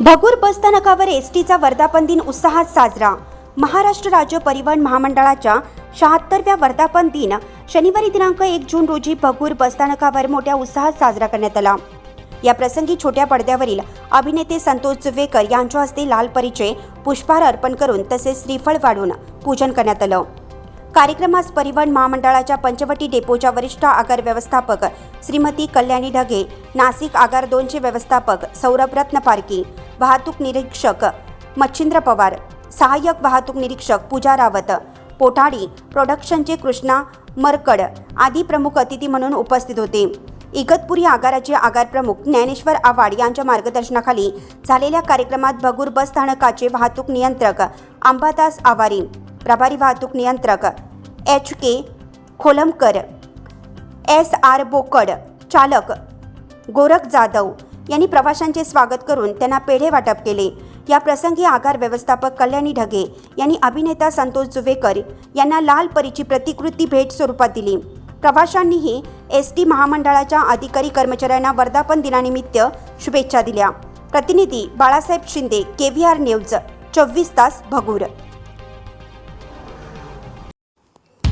भगूर बसस्थानकावर एस टीचा वर्धापन दिन उत्साहात साजरा. महाराष्ट्र राज्य परिवहन महामंडळाच्या शहात्तरव्या वर्धापन दिन शनिवारी दिनांक एक जून रोजी भगूर बसस्थानकावर मोठ्या उत्साहात साजरा करण्यात आला. या प्रसंगी छोट्या पडद्यावरील अभिनेते संतोष जुवेकर यांच्या हस्ते लाल परिचय पुष्पहार अर्पण करून तसेच श्रीफळ वाढून पूजन करण्यात आलं. कार्यक्रमास परिवहन महामंडळाच्या पंचवटी डेपोच्या वरिष्ठ आगार व्यवस्थापक श्रीमती कल्याणी ढगे नाशिक आगार दोनचे व्यवस्थापक सौरभ रत्न पारकी वाहतूक निरीक्षक मच्छिंद्र पवार सहाय्यक वाहतूक निरीक्षक पूजा रावत पोटाडी प्रोडक्शनचे कृष्णा मरकड आदी प्रमुख अतिथी म्हणून उपस्थित होते. इगतपुरी आगाराचे आगार प्रमुख ज्ञानेश्वर आव्हाड यांच्या मार्गदर्शनाखाली झालेल्या कार्यक्रमात भगूर बस स्थानकाचे वाहतूक नियंत्रक अंबादास आवारी प्रभारी वाहतूक नियंत्रक H K Kholamkar S R Bokad चालक गोरख जाधव यांनी प्रवाशांचे स्वागत करून त्यांना पेढे वाटप केले. या प्रसंगी आगार व्यवस्थापक कल्याणी ढगे यांनी अभिनेता संतोष जुवेकर यांना लाल परीची प्रतिकृती भेट स्वरूपात दिली. प्रवाशांनीही एस टी महामंडळाच्या अधिकारी कर्मचाऱ्यांना वर्धापन दिनानिमित्त शुभेच्छा दिल्या. प्रतिनिधी Balasaheb Shinde K V R news चोवीस तास भगूर.